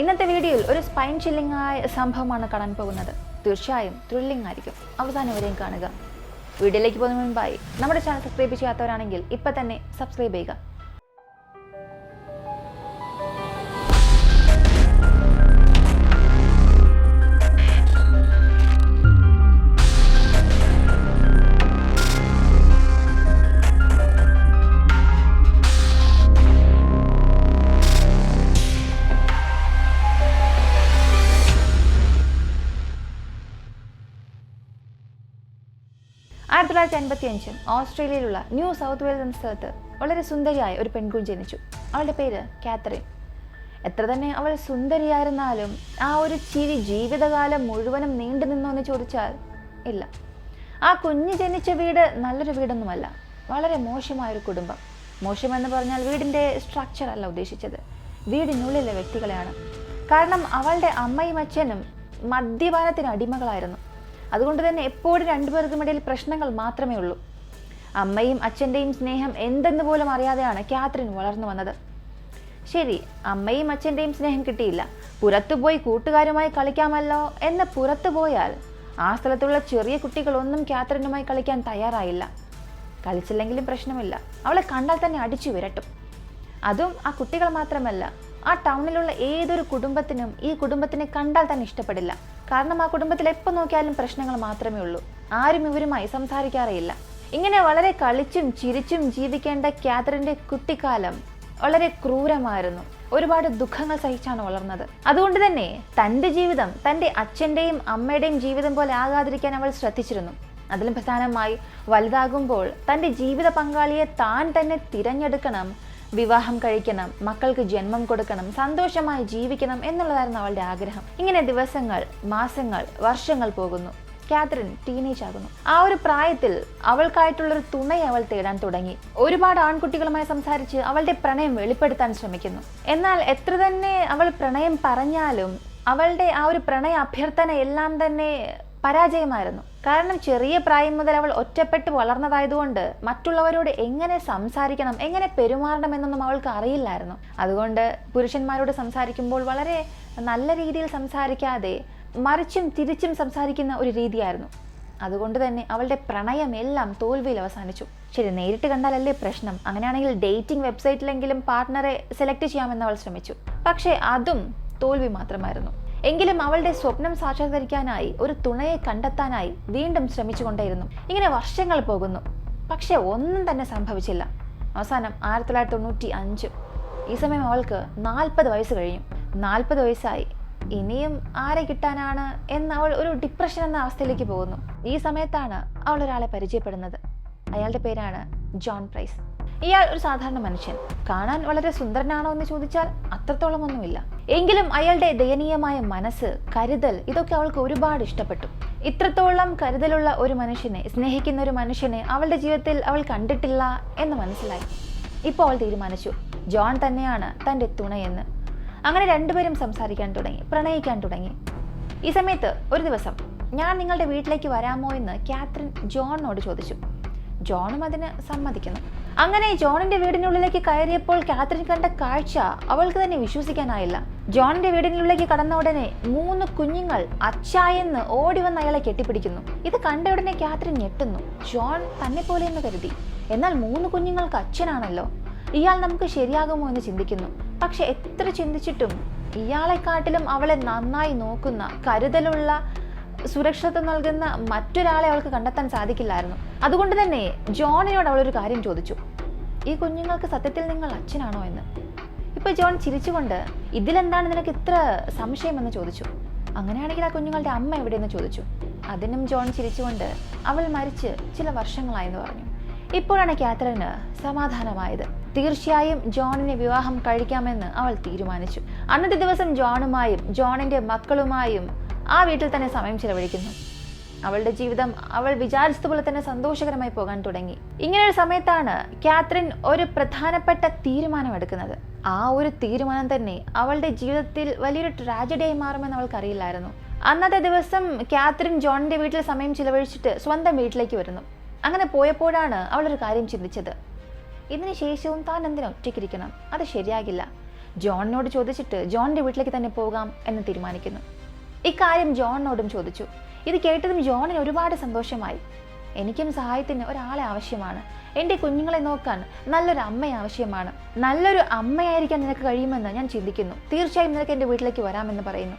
ഇന്നത്തെ വീഡിയോയിൽ ഒരു സ്പൈൻ ചില്ലിംഗ് ആയ സംഭവമാണ് കാണാൻ പോകുന്നത്. തീർച്ചയായും ത്രില്ലിംഗ് ആയിരിക്കും. അവസാനം വരെയും കാണുക. വീഡിയോയിലേക്ക് പോകുന്നതിന് മുൻപായി നമ്മുടെ ചാനൽ സബ്സ്ക്രൈബ് ചെയ്യാത്തവരാണെങ്കിൽ ഇപ്പം തന്നെ സബ്സ്ക്രൈബ് ചെയ്യുക. ആയിരത്തി തൊള്ളായിരത്തി അൻപത്തി അഞ്ചിൽ ഓസ്ട്രേലിയയിലുള്ള ന്യൂ സൗത്ത് വെയിൽസ് എന്ന സ്ഥലത്ത് വളരെ സുന്ദരിയായ ഒരു പെൺകുഞ്ഞ് ജനിച്ചു. അവളുടെ പേര് കാത്തറിൻ. എത്ര തന്നെ അവൾ സുന്ദരിയായിരുന്നാലും ആ ഒരു ചിരി ജീവിതകാലം മുഴുവനും നീണ്ടു നിന്നോ എന്ന് ചോദിച്ചാൽ ഇല്ല. ആ കുഞ്ഞ് ജനിച്ച വീട് നല്ലൊരു വീടൊന്നുമല്ല വളരെ മോശമായൊരു കുടുംബം. മോശമെന്ന് പറഞ്ഞാൽ വീടിന്റെ സ്ട്രക്ചർ അല്ല ഉദ്ദേശിച്ചത്. വീടിനുള്ളിലെ വ്യക്തികളെയാണ്. കാരണം അവളുടെ അമ്മയും അച്ഛനും മദ്യപാനത്തിന് അടിമകളായിരുന്നു. അതുകൊണ്ട് തന്നെ എപ്പോഴും രണ്ടുപേർക്കും ഇടയിൽ പ്രശ്നങ്ങൾ മാത്രമേ ഉള്ളൂ. അമ്മയും അച്ഛന്റെയും സ്നേഹം എന്തെന്ന് പോലും അറിയാതെയാണ് കാത്രിൻ വളർന്നു വന്നത്. ശരി അമ്മയും അച്ഛന്റെയും സ്നേഹം കിട്ടിയില്ല. പുറത്തുപോയി കൂട്ടുകാരുമായി കളിക്കാമല്ലോ എന്ന് പുറത്തു പോയാൽ ആ സ്ഥലത്തുള്ള ചെറിയ കുട്ടികളൊന്നും കാത്രിനുമായി കളിക്കാൻ തയ്യാറായില്ല. കളിച്ചില്ലെങ്കിലും പ്രശ്നമില്ല. അവളെ കണ്ടാൽ തന്നെ അടിച്ചു വിരട്ടും. അതും ആ കുട്ടികൾ മാത്രമല്ല ആ ടൗണിലുള്ള ഏതൊരു കുടുംബത്തിനും ഈ കുടുംബത്തിനെ കണ്ടാൽ തന്നെ ഇഷ്ടപ്പെടില്ല. കാരണം ആ കുടുംബത്തിൽ എപ്പോൾ നോക്കിയാലും പ്രശ്നങ്ങൾ മാത്രമേ ഉള്ളൂ. ആരും ഇവരുമായി സംസാരിക്കാറേയില്ല. ഇങ്ങനെ വളരെ കളിച്ചും ചിരിച്ചും ജീവിക്കേണ്ട കാതറിന്റെ കുട്ടിക്കാലം വളരെ ക്രൂരമായിരുന്നു. ഒരുപാട് ദുഃഖങ്ങൾ സഹിച്ചാണ് വളർന്നത്. അതുകൊണ്ട് തന്നെ തന്റെ ജീവിതം തന്റെ അച്ഛന്റെയും അമ്മയുടെയും ജീവിതം പോലെ ആകാതിരിക്കാൻ അവൾ ശ്രദ്ധിച്ചിരുന്നു. അതിലും പ്രധാനമായി വലുതാകുമ്പോൾ തന്റെ ജീവിത പങ്കാളിയെ താൻ തന്നെ തിരഞ്ഞെടുക്കണം വിവാഹം കഴിക്കണം മക്കൾക്ക് ജന്മം കൊടുക്കണം സന്തോഷമായി ജീവിക്കണം എന്നുള്ളതായിരുന്നു അവളുടെ ആഗ്രഹം. ഇങ്ങനെ ദിവസങ്ങൾ മാസങ്ങൾ വർഷങ്ങൾ പോകുന്നു. കാത്രിൻ ടീനേജ് ആകുന്നു. ആ ഒരു പ്രായത്തിൽ അവൾക്കായിട്ടുള്ളൊരു തുണയെ അവൾ തേടാൻ തുടങ്ങി. ഒരുപാട് ആൺകുട്ടികളുമായി സംസാരിച്ച് അവളുടെ പ്രണയം വെളിപ്പെടുത്താൻ ശ്രമിക്കുന്നു. എന്നാൽ എത്ര തന്നെ അവൾ പ്രണയം പറഞ്ഞാലും അവളുടെ ആ ഒരു പ്രണയ അഭ്യർത്ഥന എല്ലാം തന്നെ പരാജയമായിരുന്നു. കാരണം ചെറിയ പ്രായം മുതൽ അവൾ ഒറ്റപ്പെട്ട് വളർന്നതായതുകൊണ്ട് മറ്റുള്ളവരോട് എങ്ങനെ സംസാരിക്കണം എങ്ങനെ പെരുമാറണം എന്നൊന്നും അവൾക്ക് അറിയില്ലായിരുന്നു. അതുകൊണ്ട് പുരുഷന്മാരോട് സംസാരിക്കുമ്പോൾ വളരെ നല്ല രീതിയിൽ സംസാരിക്കാതെ മറിച്ചും തിരിച്ചും സംസാരിക്കുന്ന ഒരു രീതിയായിരുന്നു. അതുകൊണ്ട് തന്നെ അവളുടെ പ്രണയം എല്ലാം തോൽവിയിൽ അവസാനിച്ചു. ശരി നേരിട്ട് കണ്ടാലല്ലേ പ്രശ്നം? അങ്ങനെയാണെങ്കിൽ ഡേറ്റിംഗ് വെബ്സൈറ്റിലെങ്കിലും പാർട്ട്ണറെ സെലക്ട് ചെയ്യാമെന്ന് അവൾ ശ്രമിച്ചു. പക്ഷേ അതും തോൽവി മാത്രമായിരുന്നു. എങ്കിലും അവളുടെ സ്വപ്നം സാക്ഷാത്കരിക്കാനായി ഒരു തുണയെ കണ്ടെത്താനായി വീണ്ടും ശ്രമിച്ചുകൊണ്ടേയിരുന്നു. ഇങ്ങനെ വർഷങ്ങൾ പോകുന്നു. പക്ഷെ ഒന്നും തന്നെ സംഭവിച്ചില്ല. അവസാനം ആയിരത്തി തൊള്ളായിരത്തി തൊണ്ണൂറ്റി അഞ്ച് ഈ സമയം അവൾക്ക് നാൽപ്പത് വയസ്സ് കഴിഞ്ഞു. നാൽപ്പത് വയസ്സായി. ഇനിയും ആരെ കിട്ടാനാണ് എന്ന് അവൾ ഒരു ഡിപ്രഷൻ എന്ന അവസ്ഥയിലേക്ക് പോകുന്നു. ഈ സമയത്താണ് അവൾ ഒരാളെ പരിചയപ്പെടുന്നത്. അയാളുടെ പേരാണ് ജോൺ പ്രൈസ്. ഇയാൾ ഒരു സാധാരണ മനുഷ്യൻ. കാണാൻ വളരെ സുന്ദരനാണോ എന്ന് ചോദിച്ചാൽ അത്രത്തോളം ഒന്നുമില്ല എങ്കിലും അയാളുടെ ദയനീയമായ മനസ്സ് കരുതൽ ഇതൊക്കെ അവൾക്ക് ഒരുപാട് ഇഷ്ടപ്പെട്ടു. ഇത്രത്തോളം കരുതലുള്ള ഒരു മനുഷ്യനെ സ്നേഹിക്കുന്ന ഒരു മനുഷ്യനെ അവളുടെ ജീവിതത്തിൽ അവൾ കണ്ടിട്ടില്ല എന്ന് മനസ്സിലായി. ഇപ്പോൾ അവൾ തീരുമാനിച്ചു ജോൺ തന്നെയാണ് തന്റെ തുണയെന്ന്. അങ്ങനെ രണ്ടുപേരും സംസാരിക്കാൻ തുടങ്ങി പ്രണയിക്കാൻ തുടങ്ങി. ഈ സമയത്ത് ഒരു ദിവസം ഞാൻ നിങ്ങളുടെ വീട്ടിലേക്ക് വരാമോ? എന്ന് കാത്രിൻ ജോണിനോട് ചോദിച്ചു. ജോണും അതിന് സമ്മതിക്കുന്നു. അങ്ങനെ ജോണിന്റെ വീടിനുള്ളിലേക്ക് കയറിയപ്പോൾ കാത്രിൻ കണ്ട കാഴ്ച അവൾക്ക് തന്നെ വിശ്വസിക്കാനായില്ല. ജോണിന്റെ വീടിനുള്ളിലേക്ക് കടന്ന ഉടനെ മൂന്ന് കുഞ്ഞുങ്ങൾ അച്ചായെന്ന് ഓടി വന്ന് അയാളെ കെട്ടിപ്പിടിക്കുന്നു. ഇത് കണ്ട ഉടനെ കാത്രിൻ ഞെട്ടുന്നു. ജോൺ തന്നെ പോലെയെന്ന് കരുതി. എന്നാൽ മൂന്ന് കുഞ്ഞുങ്ങൾക്ക് അച്ഛനാണല്ലോ. ഇയാൾ നമുക്ക് ശരിയാകുമോ എന്ന് ചിന്തിക്കുന്നു. പക്ഷെ എത്ര ചിന്തിച്ചിട്ടും ഇയാളെക്കാട്ടിലും അവളെ നന്നായി നോക്കുന്ന കരുതലുള്ള സുരക്ഷിതത്വം നൽകുന്ന മറ്റൊരാളെ അവൾക്ക് കണ്ടെത്താൻ സാധിക്കില്ലായിരുന്നു. അതുകൊണ്ട് തന്നെ ജോണിനോട് അവളൊരു കാര്യം ചോദിച്ചു. ഈ കുഞ്ഞുങ്ങൾക്ക് സത്യത്തിൽ നിങ്ങൾ അച്ഛനാണോ എന്ന്? ഇപ്പൊ ജോൺ ചിരിച്ചുകൊണ്ട് ഇതിലെന്താണ് നിനക്ക് ഇത്ര സംശയമെന്ന് ചോദിച്ചു. അങ്ങനെയാണെങ്കിൽ ആ കുഞ്ഞുങ്ങളുടെ അമ്മ എവിടെയെന്ന് ചോദിച്ചു. അതിനും ജോൺ ചിരിച്ചുകൊണ്ട് അവൾ മരിച്ച് ചില വർഷങ്ങളായെന്ന് പറഞ്ഞു. ഇപ്പോഴാണ് കാത്തറിന് സമാധാനമായത്. തീർച്ചയായും ജോണിനെ വിവാഹം കഴിക്കാമെന്ന് അവൾ തീരുമാനിച്ചു. അന്നത്തെ ദിവസം ജോണുമായും ജോണിന്റെ മക്കളുമായും ആ വീട്ടിൽ തന്നെ സമയം ചിലവഴിക്കുന്നു. അവളുടെ ജീവിതം അവൾ വിചാരിച്ചതുപോലെ തന്നെ സന്തോഷകരമായി പോകാൻ തുടങ്ങി. ഇങ്ങനെ ഒരു സമയത്താണ് കാത്രിൻ ഒരു പ്രധാനപ്പെട്ട തീരുമാനം എടുക്കുന്നത്. ആ ഒരു തീരുമാനം തന്നെ അവളുടെ ജീവിതത്തിൽ വലിയൊരു ട്രാജഡിയായി മാറുമെന്ന് അവൾക്കറിയില്ലായിരുന്നു അന്നത്തെ ദിവസം കാത്രിൻ ജോണിന്റെ വീട്ടിൽ സമയം ചിലവഴിച്ചിട്ട് സ്വന്തം വീട്ടിലേക്ക് വരുന്നു. അങ്ങനെ പോയപ്പോഴാണ് അവളൊരു കാര്യം ചിന്തിച്ചത്. ഇതിന് ശേഷവും താൻ എന്തിനാ ഒറ്റയ്ക്കിരിക്കണം? അത് ശരിയാകില്ല. ജോണിനോട് ചോദിച്ചിട്ട് ജോണിന്റെ വീട്ടിലേക്ക് തന്നെ പോകാം എന്ന് തീരുമാനിക്കുന്നു. ഇക്കാര്യം ജോണിനോടും ചോദിച്ചു. ഇത് കേട്ടതും ജോണിന് ഒരുപാട് സന്തോഷമായി. എനിക്കും സഹായത്തിന് ഒരാളെ ആവശ്യമാണ്. എന്റെ കുഞ്ഞുങ്ങളെ നോക്കാൻ നല്ലൊരു അമ്മ ആവശ്യമാണ്. നല്ലൊരു അമ്മയായിരിക്കാൻ നിനക്ക് കഴിയുമെന്ന് ഞാൻ ചിന്തിക്കുന്നു. തീർച്ചയായും നിനക്ക് എന്റെ വീട്ടിലേക്ക് വരാമെന്ന് പറയുന്നു.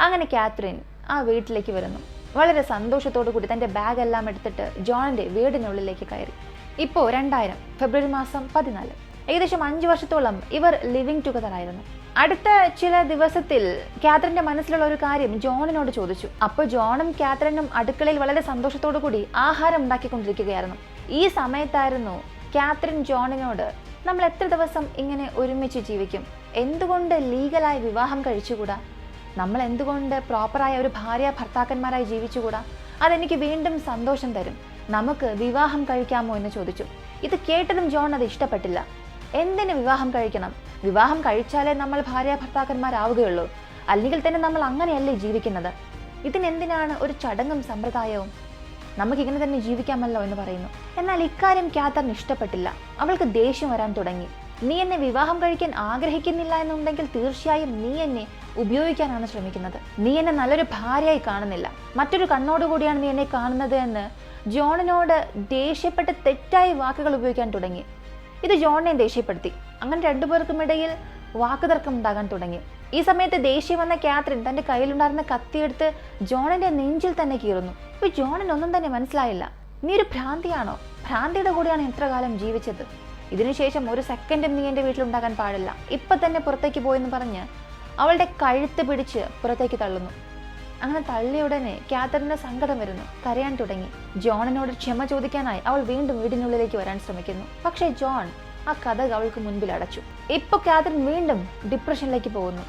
അങ്ങനെ കാത്രിൻ ആ വീട്ടിലേക്ക് വരുന്നു. വളരെ സന്തോഷത്തോടു കൂടി തന്റെ ബാഗെല്ലാം എടുത്തിട്ട് ജോണിന്റെ വീടിനുള്ളിലേക്ക് കയറി. ഇപ്പോൾ രണ്ടായിരം ഫെബ്രുവരി മാസം പതിനാല്. ഏകദേശം അഞ്ച് വർഷത്തോളം ഇവർ ലിവിങ് ടുഗദർ ആയിരുന്നു അടുത്ത ചില ദിവസത്തിൽ കാത്രിന്റെ മനസ്സിലുള്ള ഒരു കാര്യം ജോണിനോട് ചോദിച്ചു. അപ്പോൾ ജോണും കാത്രിനും അടുക്കളയിൽ വളരെ സന്തോഷത്തോടു കൂടി ആഹാരം ഉണ്ടാക്കിക്കൊണ്ടിരിക്കുകയായിരുന്നു. ഈ സമയത്തായിരുന്നു കാത്രിൻ ജോണിനോട് നമ്മൾ എത്ര ദിവസം ഇങ്ങനെ ഒരുമിച്ച് ജീവിക്കും? എന്തുകൊണ്ട് ലീഗലായി വിവാഹം കഴിച്ചുകൂടാ? നമ്മൾ എന്തുകൊണ്ട് പ്രോപ്പറായ ഒരു ഭാര്യ ഭർത്താക്കന്മാരായി ജീവിച്ചുകൂടാ? അതെനിക്ക് വീണ്ടും സന്തോഷം തരും. നമുക്ക് വിവാഹം കഴിക്കാമോ? എന്ന് ചോദിച്ചു. ഇത് കേട്ടതും ജോൺ അത് ഇഷ്ടപ്പെട്ടില്ല. എന്തിന് വിവാഹം കഴിക്കണം? വിവാഹം കഴിച്ചാലേ നമ്മൾ ഭാര്യ ഭർത്താക്കന്മാരാവുകയുള്ളൂ. അല്ലെങ്കിൽ തന്നെ നമ്മൾ അങ്ങനെയല്ലേ ജീവിക്കുന്നത്? ഇതിനെന്തിനാണ് ഒരു ചടങ്ങും സമ്പ്രദായവും? നമുക്കിങ്ങനെ തന്നെ ജീവിക്കാമല്ലോ എന്ന് പറയുന്നു. എന്നാൽ ഇക്കാര്യം ക്യാത്തറിന് ഇഷ്ടപ്പെട്ടില്ല. അവൾക്ക് ദേഷ്യം വരാൻ തുടങ്ങി. നീ എന്നെ വിവാഹം കഴിക്കാൻ ആഗ്രഹിക്കുന്നില്ല എന്നുണ്ടെങ്കിൽ തീർച്ചയായും നീ എന്നെ ഉപയോഗിക്കാനാണ് ശ്രമിക്കുന്നത്. നീ എന്നെ നല്ലൊരു ഭാര്യയായി കാണുന്നില്ല. മറ്റൊരു കണ്ണോടുകൂടിയാണ് നീ എന്നെ കാണുന്നത് എന്ന് ജോണിനോട് ദേഷ്യപ്പെട്ട് തെറ്റായ വാക്കുകൾ ഉപയോഗിക്കാൻ തുടങ്ങി. ഇത് ജോണിനെ ദേഷ്യപ്പെടുത്തി. അങ്ങനെ രണ്ടുപേർക്കും ഇടയിൽ വാക്കുതർക്കം ഉണ്ടാകാൻ തുടങ്ങി. ഈ സമയത്ത് ദേഷ്യം വന്ന കാത്രിൻ തന്റെ കയ്യിലുണ്ടായിരുന്ന കത്തിയെടുത്ത് ജോണിന്റെ നെഞ്ചിൽ തന്നെ കീറുന്നു. ഇപ്പൊ ജോണിന് ഒന്നും തന്നെ മനസ്സിലായില്ല. നീ ഒരു ഭ്രാന്തിയാണോ? ഭ്രാന്തിയുടെ കൂടെയാണ് ഇത്ര കാലം ജീവിച്ചത്. ഇതിനുശേഷം ഒരു സെക്കൻഡും നീ എന്റെ വീട്ടിലുണ്ടാകാൻ പാടില്ല. ഇപ്പൊ തന്നെ പുറത്തേക്ക് പോയെന്ന് പറഞ്ഞ് അവളുടെ കഴുത്ത് പിടിച്ച് പുറത്തേക്ക് തള്ളുന്നു. അങ്ങനെ തള്ളിയ ഉടനെ സങ്കടം വരുന്നു. കരയാൻ തുടങ്ങി. ജോണിനോട് ക്ഷമ ചോദിക്കാനായി അവൾ വീണ്ടും വീടിനുള്ളിലേക്ക് വരാൻ ശ്രമിക്കുന്നു. പക്ഷേ ജോൺ ആ കഥ അവൾക്ക് മുൻപിൽ അടച്ചു. ഇപ്പൊ കാതറിൻ വീണ്ടും ഡിപ്രഷനിലേക്ക് പോകുന്നു.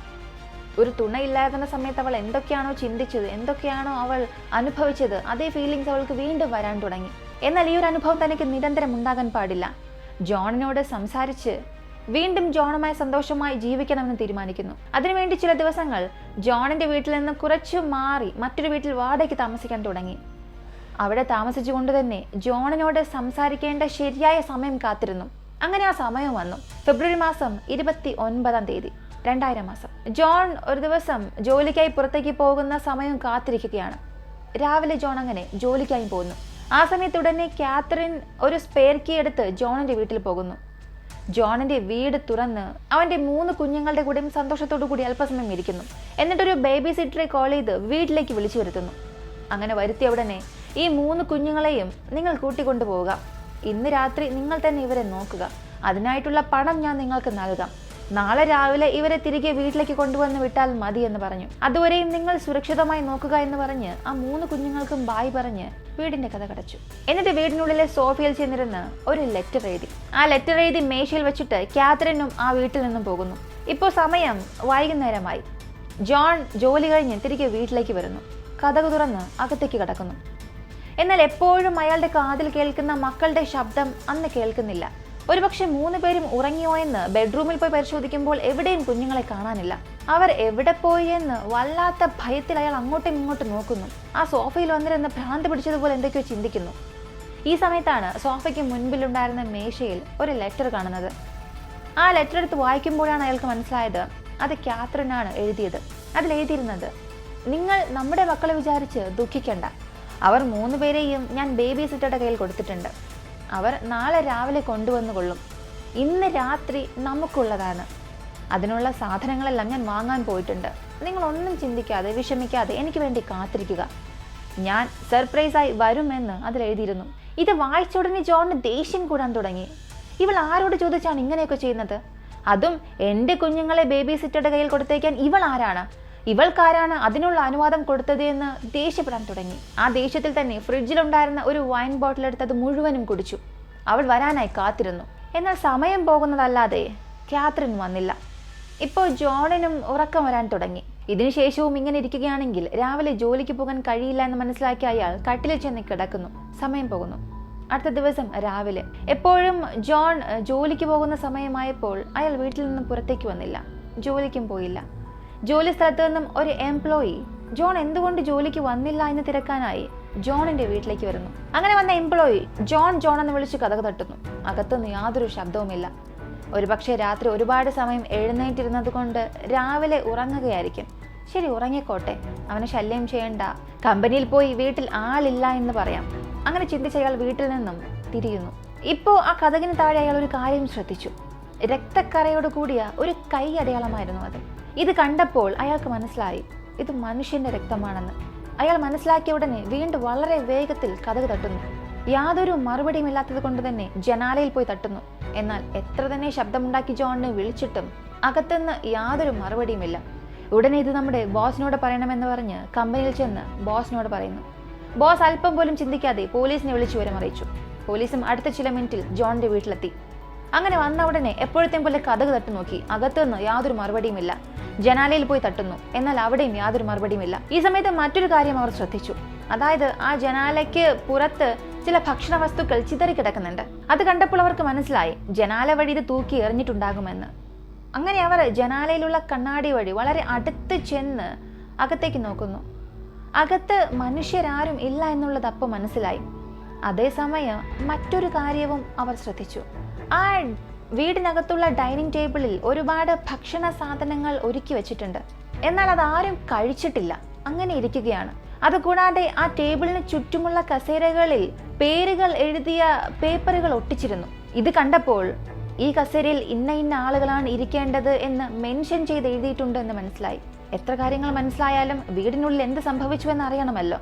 ഒരു തുണയില്ലായിരുന്ന സമയത്ത് അവൾ എന്തൊക്കെയാണോ ചിന്തിച്ചത് എന്തൊക്കെയാണോ അവൾ അനുഭവിച്ചത് അതേ ഫീലിങ്സ് അവൾക്ക് വീണ്ടും വരാൻ തുടങ്ങി. എന്നാൽ ഈ ഒരു അനുഭവം തനിക്ക് നിരന്തരം ഉണ്ടാകാൻ പാടില്ല. ജോണിനോട് സംസാരിച്ച് വീണ്ടും ജോണുമായി സന്തോഷമായി ജീവിക്കണമെന്ന് തീരുമാനിക്കുന്നു. അതിനുവേണ്ടി ചില ദിവസങ്ങൾ ജോണിന്റെ വീട്ടിൽ നിന്ന് കുറച്ചു മാറി മറ്റൊരു വീട്ടിൽ വാടകയ്ക്ക് താമസിക്കാൻ തുടങ്ങി. അവിടെ താമസിച്ചുകൊണ്ട് തന്നെ ജോണിനോട് സംസാരിക്കേണ്ട ശരിയായ സമയം കാത്തിരുന്നു. അങ്ങനെ ആ സമയം വന്നു. ഫെബ്രുവരി മാസം ഇരുപത്തി ഒൻപതാം തീയതി രണ്ടായിരം മാസം. ജോൺ ഒരു ദിവസം ജോലിക്കായി പുറത്തേക്ക് പോകുന്ന സമയം കാത്തിരിക്കുകയാണ്. രാവിലെ ജോൺ അങ്ങനെ ജോലിക്കായി പോകുന്നു. ആ സമയത്ത് ഉടനെ കാത്തറിൻ ഒരു സ്പെയർ കീ എടുത്ത് ജോണിന്റെ വീട്ടിൽ പോകുന്നു. ജോണിന്റെ വീട് തുറന്ന് അവന്റെ മൂന്ന് കുഞ്ഞുങ്ങളുടെ കൂടെയും സന്തോഷത്തോടു കൂടി അല്പസമയം ഇരിക്കുന്നു. എന്നിട്ടൊരു ബേബി സിറ്ററെ കോൾ ചെയ്ത് വീട്ടിലേക്ക് വിളിച്ചു വരുത്തുന്നു. അങ്ങനെ വരുത്തിയ ഉടനെ ഈ മൂന്ന് കുഞ്ഞുങ്ങളെയും നിങ്ങൾ കൂട്ടിക്കൊണ്ടു പോവുക ഇന്ന് രാത്രി നിങ്ങൾ തന്നെ ഇവരെ നോക്കുക. അതിനായിട്ടുള്ള പണം ഞാൻ നിങ്ങൾക്ക് നൽകാം. നാളെ രാവിലെ ഇവരെ തിരികെ വീട്ടിലേക്ക് കൊണ്ടുവന്ന് വിട്ടാൽ മതി എന്ന് പറഞ്ഞു. അതുവരെയും നിങ്ങൾ സുരക്ഷിതമായി നോക്കുക എന്ന് പറഞ്ഞ് ആ മൂന്ന് കുഞ്ഞുങ്ങൾക്കും ബായ് പറഞ്ഞ് വീടിന്റെ കഥ കടച്ചു. എന്നിട്ട് വീടിനുള്ളിലെ സോഫയിൽ ചെന്നിരുന്ന് ഒരു ലെറ്റർ എഴുതി. ആ ലെറ്റർ എഴുതി മേശയിൽ വെച്ചിട്ട് കാത്തറിനും ആ വീട്ടിൽ നിന്നും പോകുന്നു. ഇപ്പോൾ സമയം വൈകുന്നേരമായി. ജോൺ ജോലി കഴിഞ്ഞ് തിരികെ വീട്ടിലേക്ക് വരുന്നു. കഥകു തുറന്ന് അകത്തേക്ക് കടക്കുന്നു. എന്നാൽ എപ്പോഴും അയാളുടെ കാതിൽ കേൾക്കുന്ന മക്കളുടെ ശബ്ദം അന്ന് കേൾക്കുന്നില്ല. ഒരുപക്ഷെ മൂന്ന് പേരും ഉറങ്ങിയോ എന്ന് ബെഡ്റൂമിൽ പോയി പരിശോധിക്കുമ്പോൾ എവിടെയും കുഞ്ഞുങ്ങളെ കാണാനില്ല. അവർ എവിടെ പോയി എന്ന് വല്ലാത്ത ഭയത്തിൽ അയാൾ അങ്ങോട്ടും ഇങ്ങോട്ടും നോക്കുന്നു. ആ സോഫയിൽ വന്നിരുന്ന് ഭ്രാന്ത് പിടിച്ചതുപോലെ എന്തൊക്കെയോ ചിന്തിക്കുന്നു. ഈ സമയത്താണ് സോഫയ്ക്ക് മുൻപിലുണ്ടായിരുന്ന മേശയിൽ ഒരു ലെറ്റർ കാണുന്നത്. ആ ലെറ്റർ എടുത്ത് വായിക്കുമ്പോഴാണ് അയാൾക്ക് മനസ്സിലായത് അത് കാത്രിനാണ് എഴുതിയത്. അതിൽ എഴുതിയിരുന്നത് നിങ്ങൾ നമ്മുടെ മക്കളെ വിചാരിച്ച് ദുഃഖിക്കണ്ട. അവർ മൂന്ന് പേരെയും ഞാൻ ബേബി സിറ്ററുടെ കയ്യിൽ കൊടുത്തിട്ടുണ്ട്. അവർ നാളെ രാവിലെ കൊണ്ടുവന്നു കൊള്ളും. ഇന്ന് രാത്രി നമുക്കുള്ളതാണ്. അതിനുള്ള സാധനങ്ങളെല്ലാം ഞാൻ വാങ്ങാൻ പോയിട്ടുണ്ട്. നിങ്ങളൊന്നും ചിന്തിക്കാതെ വിഷമിക്കാതെ എനിക്ക് വേണ്ടി കാത്തിരിക്കുക. ഞാൻ സർപ്രൈസായി വരുമെന്ന് അതിൽ എഴുതിയിരുന്നു ഇത് വായിച്ച ഉടനെ ജോണിന് ദേഷ്യം കൂടാൻ തുടങ്ങി. ഇവൾ ആരോട് ചോദിച്ചാണ് ഇങ്ങനെയൊക്കെ ചെയ്യുന്നത്? അതും എന്റെ കുഞ്ഞുങ്ങളെ ബേബി സിറ്ററുടെ കയ്യിൽ കൊടുത്തേക്കാൻ ഇവൾ ആരാണ്? ഇവൾക്കാരാണ് അതിനുള്ള അനുവാദം കൊടുത്തത് എന്ന് ദേഷ്യപ്പെടാൻ തുടങ്ങി. ആ ദേഷ്യത്തിൽ തന്നെ ഫ്രിഡ്ജിലുണ്ടായിരുന്ന ഒരു വൈൻ ബോട്ടിൽ എടുത്ത് അത് മുഴുവനും കുടിച്ചു. അവൾ വരാനായി കാത്തിരുന്നു. എന്നാൽ സമയം പോകുന്നതല്ലാതെ കാത്രിൻ വന്നില്ല. ഇപ്പോൾ ജോണിനും ഉറക്കം വരാൻ തുടങ്ങി. ഇതിനുശേഷവും ഇങ്ങനെ ഇരിക്കുകയാണെങ്കിൽ രാവിലെ ജോലിക്ക് പോകാൻ കഴിയില്ല എന്ന് മനസ്സിലാക്കിയ അയാൾ കട്ടിലിൽ ചെന്ന് കിടക്കുന്നു. സമയം പോകുന്നു. അടുത്ത ദിവസം രാവിലെ. എപ്പോഴും ജോൺ ജോലിക്ക് പോകുന്ന സമയമായപ്പോൾ അയാൾ വീട്ടിൽ നിന്ന് പുറത്തേക്ക് വന്നില്ല. ജോലിക്കും പോയില്ല. ജോലി സ്ഥലത്ത് നിന്നും ഒരു എംപ്ലോയി ജോൺ എന്തുകൊണ്ട് ജോലിക്ക് വന്നില്ല എന്ന് തിരക്കാനായി ജോണിന്റെ വീട്ടിലേക്ക് വരുന്നു. അങ്ങനെ വന്ന എംപ്ലോയി ജോൺ ജോൺ എന്ന് വിളിച്ച് കഥക തട്ടുന്നു. അകത്തുനിന്ന് യാതൊരു ശബ്ദവുമില്ല. ഒരുപക്ഷെ രാത്രി ഒരുപാട് സമയം എഴുന്നേറ്റിരുന്നത് കൊണ്ട് രാവിലെ ഉറങ്ങുകയായിരിക്കും. ശരി ഉറങ്ങിക്കോട്ടെ. അവനെ ശല്യം ചെയ്യണ്ട. കമ്പനിയിൽ പോയി വീട്ടിൽ ആളില്ല എന്ന് പറയാം. അങ്ങനെ ചിന്തിച്ച അയാൾ വീട്ടിൽ നിന്നും തിരിയുന്നു. ഇപ്പോൾ ആ കഥകിന് താഴെ അയാൾ ഒരു കാര്യം ശ്രദ്ധിച്ചു. രക്തക്കറയോട് കൂടിയ ഒരു കൈ അടയാളമായിരുന്നു അത്. ഇത് കണ്ടപ്പോൾ അയാൾക്ക് മനസ്സിലായി ഇത് മനുഷ്യന്റെ രക്തമാണെന്ന്. അയാൾ മനസ്സിലാക്കിയ ഉടനെ വീണ്ടും വളരെ വേഗത്തിൽ കഥക് തട്ടുന്നു. യാതൊരു മറുപടിയും ഇല്ലാത്തത് കൊണ്ട് തന്നെ ജനാലയിൽ പോയി തട്ടുന്നു. എന്നാൽ എത്ര തന്നെ ശബ്ദമുണ്ടാക്കി ജോണിനെ വിളിച്ചിട്ടും അകത്തുനിന്ന് യാതൊരു മറുപടിയുമില്ല. ഉടനെ ഇത് നമ്മുടെ ബോസിനോട് പറയണമെന്ന് പറഞ്ഞ് കമ്പനിയിൽ ചെന്ന് ബോസിനോട് പറയുന്നു. ബോസ് അല്പം പോലും ചിന്തിക്കാതെ പോലീസിനെ വിളിച്ചു വിവരം അറിയിച്ചു പോലീസും അടുത്ത ചില മിനിറ്റിൽ ജോണിന്റെ വീട്ടിലെത്തി. അങ്ങനെ വന്ന ഉടനെ എപ്പോഴത്തെയും പോലെ കഥക് തട്ടു നോക്കി. അകത്തുനിന്ന് യാതൊരു മറുപടിയുമില്ല ജനാലയിൽ പോയി തട്ടുന്നു. എന്നാൽ അവിടെയും യാതൊരു മറുപടിയുമില്ല ഈ സമയത്ത് മറ്റൊരു കാര്യം അവർ ശ്രദ്ധിച്ചു. അതായത് ആ ജനാലയ്ക്ക് പുറത്ത് ചില ഭക്ഷണ വസ്തുക്കൾ ചിതറിക്കിടക്കുന്നുണ്ട് അത് കണ്ടപ്പോൾ അവർക്ക് മനസ്സിലായി ജനാല വഴി ഇത് തൂക്കി എറിഞ്ഞിട്ടുണ്ടാകുമെന്ന്. അങ്ങനെ അവർ ജനാലയിലുള്ള കണ്ണാടി വഴി വളരെ അടുത്ത് ചെന്ന് അകത്തേക്ക് നോക്കുന്നു. അകത്ത് മനുഷ്യരാരും ഇല്ല എന്നുള്ളത് അപ്പം മനസ്സിലായി. അതേസമയം മറ്റൊരു കാര്യവും അവർ ശ്രദ്ധിച്ചു. ആ വീടിനകത്തുള്ള ഡൈനിങ് ടേബിളിൽ ഒരുപാട് ഭക്ഷണ സാധനങ്ങൾ ഒരുക്കി വെച്ചിട്ടുണ്ട്. എന്നാൽ അത് ആരും കഴിച്ചിട്ടില്ല. അങ്ങനെ ഇരിക്കുകയാണ്. അതുകൂടാതെ ആ ടേബിളിന് ചുറ്റുമുള്ള കസേരകളിൽ പേരുകൾ എഴുതിയ പേപ്പറുകൾ ഒട്ടിച്ചിരുന്നു. ഇത് കണ്ടപ്പോൾ ഈ കസേരയിൽ ഇന്ന ഇന്ന ആളുകളാണ് ഇരിക്കേണ്ടത് എന്ന് മെൻഷൻ ചെയ്ത് എഴുതിയിട്ടുണ്ട് എന്ന് മനസ്സിലായി. എത്ര കാര്യങ്ങൾ മനസ്സിലായാലും വീടിനുള്ളിൽ എന്ത് സംഭവിച്ചു എന്ന് അറിയണമല്ലോ.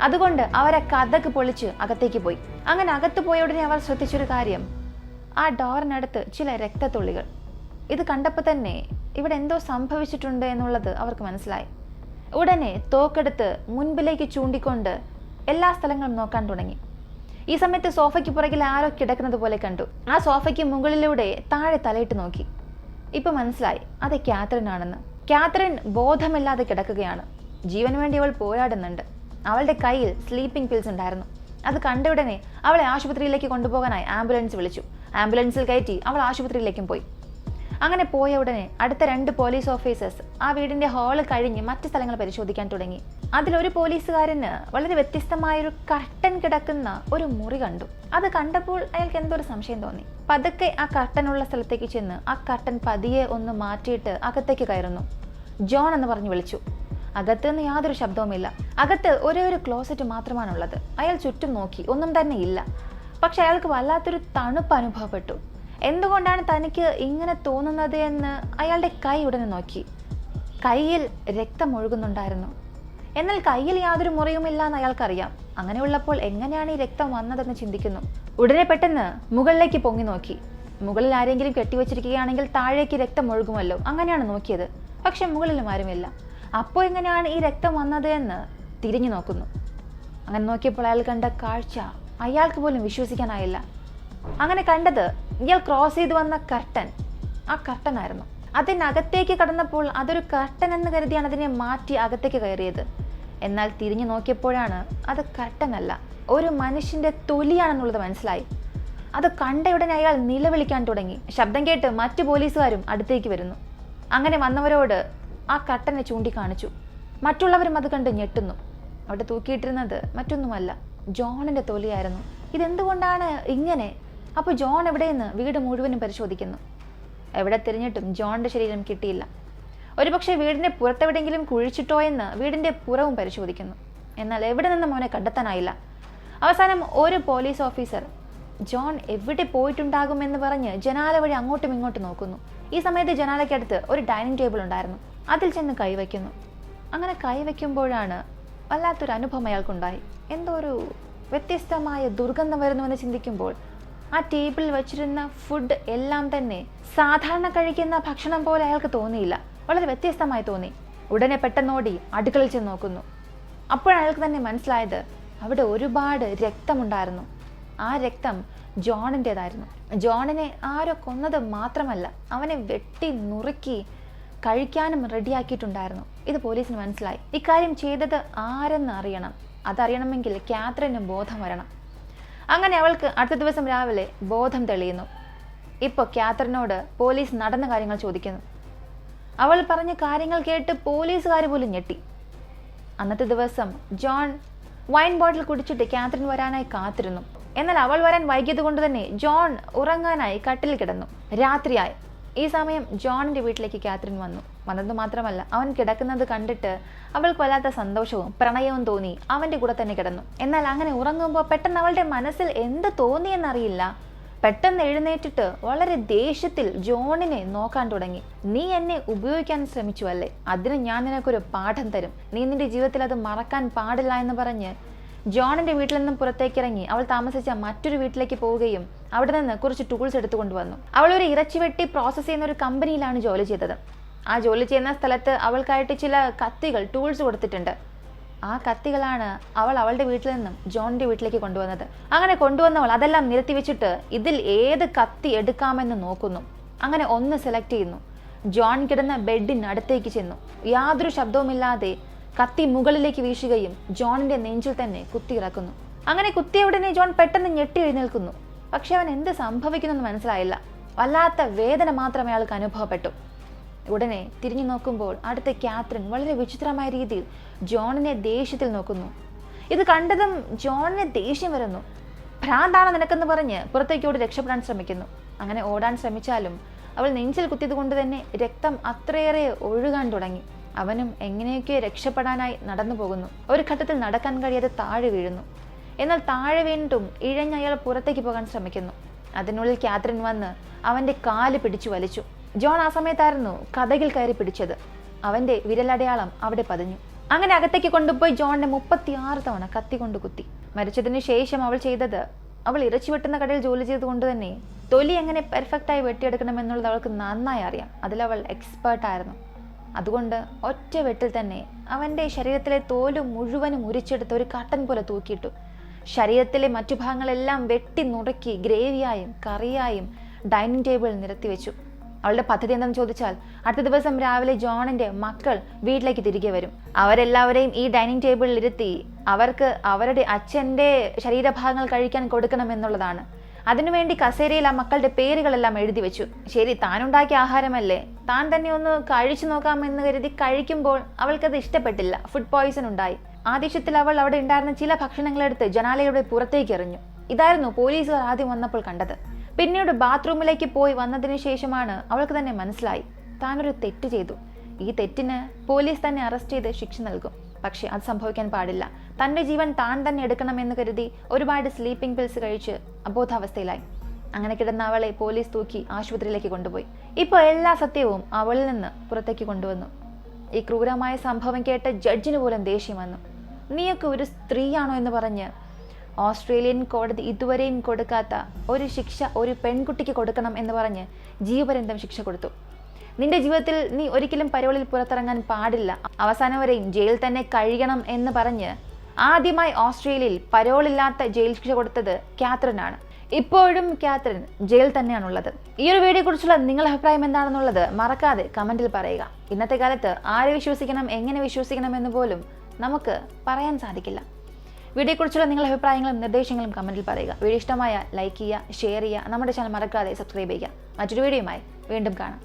അതുകൊണ്ട് അവരെ കഥക്ക് പൊളിച്ച് അകത്തേക്ക് പോയി. അങ്ങനെ അകത്ത് പോയ ഉടനെ അവർ ശ്രദ്ധിച്ചൊരു കാര്യം. ആ ഡോറിനടുത്ത് ചില രക്തത്തുള്ളികൾ. ഇത് കണ്ടപ്പോൾ തന്നെ ഇവിടെ എന്തോ സംഭവിച്ചിട്ടുണ്ട് എന്നുള്ളത് അവർക്ക് മനസ്സിലായി. ഉടനെ തോക്കെടുത്ത് മുൻപിലേക്ക് ചൂണ്ടിക്കൊണ്ട് എല്ലാ സ്ഥലങ്ങളും നോക്കാൻ തുടങ്ങി. ഈ സമയത്ത് സോഫയ്ക്ക് പുറകിൽ ആരോ കിടക്കുന്നത് പോലെ കണ്ടു. ആ സോഫയ്ക്ക് മുകളിലൂടെ താഴെ തലയിട്ട് നോക്കി. ഇപ്പൊ മനസ്സിലായി അത് കാത്രിൻ ആണെന്ന് കാത്രിൻ ബോധമില്ലാതെ കിടക്കുകയാണ്. ജീവന് വേണ്ടി അവൾ പോരാടുന്നുണ്ട്. അവളുടെ കയ്യിൽ സ്ലീപ്പിംഗ് പിൽസ് ഉണ്ടായിരുന്നു. അത് കണ്ട ഉടനെ അവളെ ആശുപത്രിയിലേക്ക് കൊണ്ടുപോകാനായി ആംബുലൻസ് വിളിച്ചു. ആംബുലൻസിൽ കയറ്റി അവൾ ആശുപത്രിയിലേക്കും പോയി. അങ്ങനെ പോയ ഉടനെ അടുത്ത രണ്ട് പോലീസ് ഓഫീസേഴ്സ് ആ വീടിന്റെ ഹാൾ കഴിഞ്ഞ് മറ്റ് സ്ഥലങ്ങൾ പരിശോധിക്കാൻ തുടങ്ങി. അതിലൊരു പോലീസുകാരന് വളരെ വ്യത്യസ്തമായൊരു കർട്ടൻ കിടക്കുന്ന ഒരു മുറി കണ്ടു. അത് കണ്ടപ്പോൾ അയാൾക്ക് എന്തോ ഒരു സംശയം തോന്നി. പതുക്കെ ആ കർട്ടനുള്ള സ്ഥലത്തേക്ക് ചെന്ന് ആ കർട്ടൻ പതിയെ ഒന്ന് മാറ്റിയിട്ട് അകത്തേക്ക് കയറുന്നു. ജോൺ എന്ന് പറഞ്ഞു വിളിച്ചു. അകത്ത് നിന്ന് യാതൊരു ശബ്ദവുമില്ല. അകത്ത് ഒരേ ഒരു ക്ലോസറ്റ് മാത്രമാണുള്ളത്. അയാൾ ചുറ്റും നോക്കി. ഒന്നും തന്നെ ഇല്ല. പക്ഷെ അയാൾക്ക് വല്ലാത്തൊരു തണുപ്പ് അനുഭവപ്പെട്ടു. എന്തുകൊണ്ടാണ് തനിക്ക് ഇങ്ങനെ തോന്നുന്നത് എന്ന് അയാളുടെ കൈ ഉടനെ നോക്കി. കയ്യിൽ രക്തം ഒഴുകുന്നുണ്ടായിരുന്നു. എന്നാൽ കയ്യിൽ യാതൊരു മുറിയുമില്ല എന്ന് അയാൾക്കറിയാം. അങ്ങനെയുള്ളപ്പോൾ എങ്ങനെയാണ് ഈ രക്തം വന്നതെന്ന് ചിന്തിക്കുന്നു. ഉടനെ പെട്ടെന്ന് മുകളിലേക്ക് പൊങ്ങി നോക്കി. മുകളിൽ ആരെങ്കിലും കെട്ടിവെച്ചിരിക്കുകയാണെങ്കിൽ താഴേക്ക് രക്തം ഒഴുകുമല്ലോ. അങ്ങനെയാണ് നോക്കിയത്. പക്ഷെ മുകളിലും ആരുമില്ല. അപ്പോൾ എങ്ങനെയാണ് ഈ രക്തം വന്നത് എന്ന് തിരിഞ്ഞു നോക്കുന്നു. അങ്ങനെ നോക്കിയപ്പോൾ അയാൾ കണ്ട കാഴ്ച അയാൾക്ക് പോലും വിശ്വസിക്കാനായില്ല. അങ്ങനെ കണ്ടത് ഇയാൾ ക്രോസ് ചെയ്ത് വന്ന കർട്ടൻ. ആ കർട്ടനായിരുന്നു. അതിനകത്തേക്ക് കടന്നപ്പോൾ അതൊരു കർട്ടൻ എന്ന് കരുതിയാണ് അതിനെ മാറ്റി അകത്തേക്ക് കയറിയത്. എന്നാൽ തിരിഞ്ഞു നോക്കിയപ്പോഴാണ് അത് കർട്ടനല്ല ഒരു മനുഷ്യന്റെ തൊലിയാണെന്നുള്ളത് മനസ്സിലായി. അത് കണ്ടയുടനെ അയാൾ നിലവിളിക്കാൻ തുടങ്ങി. ശബ്ദം കേട്ട് മറ്റു പോലീസുകാരും അടുത്തേക്ക് വരുന്നു. അങ്ങനെ വന്നവരോട് ആ കട്ടനെ ചൂണ്ടിക്കാണിച്ചു. മറ്റുള്ളവരും അത് കണ്ട് ഞെട്ടുന്നു. അവിടെ തൂക്കിയിട്ടിരുന്നത് മറ്റൊന്നുമല്ല. ജോണിന്റെ തൊലിയായിരുന്നു. ഇതെന്തുകൊണ്ടാണ് ഇങ്ങനെ? അപ്പോൾ ജോൺ എവിടെയെന്ന് വീട് മുഴുവനും പരിശോധിക്കുന്നു. എവിടെ തിരിഞ്ഞിട്ടും ജോണിന്റെ ശരീരം കിട്ടിയില്ല. ഒരുപക്ഷെ വീടിന്റെ പുറത്തെവിടെയെങ്കിലും കുഴിച്ചിട്ടോ എന്ന് വീടിന്റെ പുറവും പരിശോധിക്കുന്നു. എന്നാൽ എവിടെ നിന്നും അവനെ കണ്ടെത്താനായില്ല. അവസാനം ഒരു പോലീസ് ഓഫീസർ ജോൺ എവിടെ പോയിട്ടുണ്ടാകുമെന്ന് പറഞ്ഞ് ജനാല വഴി അങ്ങോട്ടും ഇങ്ങോട്ടും നോക്കുന്നു. ഈ സമയത്ത് ജനാലയ്ക്കടുത്ത് ഒരു ഡൈനിങ് ടേബിൾ ഉണ്ടായിരുന്നു. അതിൽ ചെന്ന് കൈവയ്ക്കുന്നു. അങ്ങനെ കൈവയ്ക്കുമ്പോഴാണ് വല്ലാത്തൊരു അനുഭവം അയാൾക്കുണ്ടായി. എന്തോ ഒരു വ്യത്യസ്തമായ ദുർഗന്ധം വരുന്നുവെന്ന് ചിന്തിക്കുമ്പോൾ ആ ടേബിളിൽ വെച്ചിരുന്ന ഫുഡ് എല്ലാം തന്നെ സാധാരണ കഴിക്കുന്ന ഭക്ഷണം പോലെ അയാൾക്ക് തോന്നിയില്ല. വളരെ വ്യത്യസ്തമായി തോന്നി. ഉടനെ പെട്ടെന്നോടി അടുക്കളയിൽ ചെന്ന് നോക്കുന്നു. അപ്പോഴയാൾക്ക് തന്നെ മനസ്സിലായത് അവിടെ ഒരുപാട് രക്തമുണ്ടായിരുന്നു. ആ രക്തം ജോണിന്റെതായിരുന്നു. ജോണിനെ ആരോ കൊന്നത് മാത്രമല്ല അവനെ വെട്ടി നുറുക്കി കഴിക്കാനും റെഡിയാക്കിയിട്ടുണ്ടായിരുന്നു. ഇത് പോലീസിന് മനസ്സിലായി. ഇക്കാര്യം ചെയ്തത് ആരെന്ന് അറിയണം. അതറിയണമെങ്കിൽ കാത്രിന് ബോധം വരണം. അങ്ങനെ അവൾക്ക് അടുത്ത ദിവസം രാവിലെ ബോധം തെളിയുന്നു. ഇപ്പോൾ കാത്രിനോട് പോലീസ് നടന്ന കാര്യങ്ങൾ ചോദിക്കുന്നു. അവൾ പറഞ്ഞ കാര്യങ്ങൾ കേട്ട് പോലീസുകാർ പോലും ഞെട്ടി. അന്നത്തെ ദിവസം ജോൺ വൈൻ ബോട്ടിൽ കുടിച്ചിട്ട് കാത്രിൻ വരാനായി കാത്തിരുന്നു. എന്നാൽ അവൾ വരാൻ വൈകിയത് കൊണ്ട് തന്നെ ജോൺ ഉറങ്ങാനായി കട്ടിൽ കിടന്നു. രാത്രിയായി. ഈ സമയം ജോണിന്റെ വീട്ടിലേക്ക് കാത്രിൻ വന്നു. വന്നത് മാത്രമല്ല അവൻ കിടക്കുന്നത് കണ്ടിട്ട് അവൾക്ക് വല്ലാത്ത സന്തോഷവും പ്രണയവും തോന്നി. അവന്റെ കൂടെ തന്നെ കിടന്നു. എന്നാൽ അങ്ങനെ ഉറങ്ങുമ്പോൾ പെട്ടെന്ന് അവളുടെ മനസ്സിൽ എന്ത് തോന്നിയെന്നറിയില്ല. പെട്ടെന്ന് എഴുന്നേറ്റിട്ട് വളരെ ദേഷ്യത്തിൽ ജോണിനെ നോക്കാൻ തുടങ്ങി. നീ എന്നെ ഉപയോഗിക്കാൻ ശ്രമിച്ചു അല്ലേ? അതിന് ഞാൻ നിനക്കൊരു പാഠം തരും. നീ നിന്റെ ജീവിതത്തിൽ അത് മറക്കാൻ പാടില്ല എന്ന് പറഞ്ഞ് ജോണിന്റെ വീട്ടിൽ നിന്നും പുറത്തേക്കിറങ്ങി അവൾ താമസിച്ച മറ്റൊരു വീട്ടിലേക്ക് പോവുകയും അവിടെ നിന്ന് കുറച്ച് ടൂൾസ് എടുത്തുകൊണ്ട് കൊണ്ടുവന്നു അവൾ ഒരു ഇറച്ചി വെട്ടി പ്രോസസ്സ് ചെയ്യുന്ന ഒരു കമ്പനിയിലാണ് ജോലി ചെയ്തത്. ആ ജോലി ചെയ്യുന്ന സ്ഥലത്ത് അവൾക്കായിട്ട് ചില കത്തികൾ ടൂൾസ് കൊടുത്തിട്ടുണ്ട്. ആ കത്തികളാണ് അവൾ അവളുടെ വീട്ടിൽ നിന്നും ജോണിന്റെ വീട്ടിലേക്ക് കൊണ്ടുവന്നത്. അങ്ങനെ കൊണ്ടുവന്നവൾ അതെല്ലാം നിരത്തി വെച്ചിട്ട് ഇതിൽ ഏത് കത്തി എടുക്കാമെന്ന് നോക്കുന്നു. അങ്ങനെ ഒന്ന് സെലക്ട് ചെയ്യുന്നു. ജോൺ കിടന്ന ബെഡിനടുത്തേക്ക് ചെന്നു. യാതൊരു ശബ്ദവുമില്ലാതെ കത്തി മുകളിലേക്ക് വീശുകയും ജോണിന്റെ നെഞ്ചിൽ തന്നെ കുത്തിയിറക്കുന്നു അങ്ങനെ കുത്തിയ ഉടനെ ജോൺ പെട്ടെന്ന് ഞെട്ടി എഴുന്നേൽക്കുന്നു. പക്ഷെ അവൻ എന്ത് സംഭവിക്കുന്നെന്ന് മനസ്സിലായില്ല. വല്ലാത്ത വേദന മാത്രമേ അയാൾക്ക് അനുഭവപ്പെട്ടു. ഉടനെ തിരിഞ്ഞു നോക്കുമ്പോൾ അടുത്ത കാത്രിൻ വളരെ വിചിത്രമായ രീതിയിൽ ജോണിനെ ദേഷ്യത്തിൽ നോക്കുന്നു. ഇത് കണ്ടതും ജോണിന് ദേഷ്യം വരുന്നു. ഭ്രാന്താണ് നിനക്കെന്ന് പറഞ്ഞ് പുറത്തേക്ക് ഓടി രക്ഷപ്പെടാൻ ശ്രമിക്കുന്നു. അങ്ങനെ ഓടാൻ ശ്രമിച്ചാലും അവൾ നെഞ്ചിൽ കുത്തിയത് കൊണ്ട് തന്നെ രക്തം അത്രയേറെ ഒഴുകാൻ തുടങ്ങി. അവനും എങ്ങനെയൊക്കെയോ രക്ഷപ്പെടാനായി നടന്നു പോകുന്നു. ഒരു ഘട്ടത്തിൽ നടക്കാൻ കഴിയാതെ താഴെ വീഴുന്നു. എന്നാൽ താഴെ വീണ്ടും ഇഴഞ്ഞ് അയാൾ പുറത്തേക്ക് പോകാൻ ശ്രമിക്കുന്നു. അതിനുള്ളിൽ കാത്രിൻ വന്ന് അവന്റെ കാൽ പിടിച്ചു വലിച്ചു. ജോൺ ആ സമയത്തായിരുന്നു കഥകിൽ കയറി പിടിച്ചത്. അവന്റെ വിരലടയാളം അവിടെ പതിഞ്ഞു. അങ്ങനെ അകത്തേക്ക് കൊണ്ടുപോയി ജോണിനെ മുപ്പത്തിയാറ് തവണ കത്തി കൊണ്ട് കുത്തി. മരിച്ചതിന് ശേഷം അവൾ ചെയ്തത് അവൾ ഇറച്ചി വെട്ടുന്ന കടയിൽ ജോലി ചെയ്തുകൊണ്ട് തന്നെ തൊലി എങ്ങനെ പെർഫെക്റ്റായി വെട്ടിയെടുക്കണമെന്നുള്ളത് അവൾക്ക് നന്നായി അറിയാം. അതിലവൾ എക്സ്പേർട്ടായിരുന്നു അതുകൊണ്ട് ഒറ്റ വെട്ടിൽ തന്നെ അവന്റെ ശരീരത്തിലെ തോൽ മുഴുവനും ഉരിച്ചെടുത്ത് ഒരു കട്ടൻ പോലെ തൂക്കിയിട്ടു. ശരീരത്തിലെ മറ്റു ഭാഗങ്ങളെല്ലാം വെട്ടി നുറുക്കി ഗ്രേവിയായും കറിയായും ഡൈനിങ് ടേബിളിൽ നിരത്തി വെച്ചു. അവളുടെ പദ്ധതി എന്തെന്ന് ചോദിച്ചാൽ അടുത്ത ദിവസം രാവിലെ ജോണിന്റെ മക്കൾ വീട്ടിലേക്ക് തിരികെ വരും. അവരെല്ലാവരെയും ഈ ഡൈനിങ് ടേബിളിൽ ഇരുത്തി അവർക്ക് അവരുടെ അച്ഛന്റെ ശരീരഭാഗങ്ങൾ കഴിക്കാൻ കൊടുക്കണമെന്നുള്ളതാണ് അതിനുവേണ്ടി കസേരയിൽ ആ മക്കളുടെ പേരുകളെല്ലാം എഴുതി വെച്ചു. ശരി താനുണ്ടാക്കിയ ആഹാരമല്ലേ? താൻ തന്നെ ഒന്ന് കഴിച്ചു നോക്കാമെന്ന് കരുതി കഴിക്കുമ്പോൾ അവൾക്കത് ഇഷ്ടപ്പെട്ടില്ല. ഫുഡ് പോയിസൺ ഉണ്ടായി. ആദേശത്തിൽ അവൾ അവിടെ ഉണ്ടായിരുന്ന ചില ഭക്ഷണങ്ങളെടുത്ത് ജനാലയുടെ പുറത്തേക്ക് എറിഞ്ഞു. ഇതായിരുന്നു പോലീസുകാർ ആദ്യം വന്നപ്പോൾ കണ്ടത്. പിന്നീട് ബാത്റൂമിലേക്ക് പോയി വന്നതിന് ശേഷമാണ് അവൾക്ക് തന്നെ മനസ്സിലായി. താനൊരു തെറ്റ് ചെയ്തു. ഈ തെറ്റിന് പോലീസ് തന്നെ അറസ്റ്റ് ചെയ്ത് ശിക്ഷ നൽകും. പക്ഷേ അത് സംഭവിക്കാൻ പാടില്ല. തന്റെ ജീവൻ താൻ തന്നെ എടുക്കണമെന്ന് കരുതി ഒരുപാട് സ്ലീപ്പിംഗ് പിൽസ് കഴിച്ച് അബോധാവസ്ഥയിലായി. അങ്ങനെ കിടന്ന അവളെ പോലീസ് തൂക്കി ആശുപത്രിയിലേക്ക് കൊണ്ടുപോയി. ഇപ്പോൾ എല്ലാ സത്യവും അവളിൽ നിന്ന് പുറത്തേക്ക് കൊണ്ടുവന്നു. ഈ ക്രൂരമായ സംഭവം കേട്ട ജഡ്ജിന് പോലും ദേഷ്യം വന്നു. നീയൊക്കെ ഒരു സ്ത്രീയാണോ എന്ന് പറഞ്ഞ് ഓസ്ട്രേലിയൻ കോടതി ഇതുവരെയും കൊടുക്കാത്ത ഒരു ശിക്ഷ ഒരു പെൺകുട്ടിക്ക് കൊടുക്കണം എന്ന് പറഞ്ഞ് ജീവപര്യന്തം ശിക്ഷ കൊടുത്തു. നിന്റെ ജീവിതത്തിൽ നീ ഒരിക്കലും പരോളിൽ പുറത്തിറങ്ങാൻ പാടില്ല. അവസാനം വരെയും ജയിൽ തന്നെ കഴിയണം എന്ന് പറഞ്ഞ് ആദ്യമായി ഓസ്ട്രേലിയയിൽ പരോളില്ലാത്ത ജയിൽ ശിക്ഷ കൊടുത്തത് കാത്രിനാണ് ഇപ്പോഴും കാത്രിൻ ജയിൽ തന്നെയാണുള്ളത്. ഈ ഒരു വീഡിയോ കുറിച്ചുള്ള നിങ്ങളുടെ അഭിപ്രായം എന്താണെന്നുള്ളത് മറക്കാതെ കമന്റിൽ പറയുക. ഇന്നത്തെ കാലത്ത് ആരെ വിശ്വസിക്കണം എങ്ങനെ വിശ്വസിക്കണം എന്ന് പോലും നമുക്ക് പറയാൻ സാധിക്കില്ല. വീഡിയോയെക്കുറിച്ചുള്ള നിങ്ങളുടെ അഭിപ്രായങ്ങളും നിർദ്ദേശങ്ങളും കമന്റിൽ പറയുക. വീഡിയോ ഇഷ്ടമായ ലൈക്ക് ചെയ്യുക ഷെയർ ചെയ്യുക. നമ്മുടെ ചാനൽ മറക്കാതെ സബ്സ്ക്രൈബ് ചെയ്യുക. മറ്റൊരു വീഡിയോയുമായി വീണ്ടും കാണാം.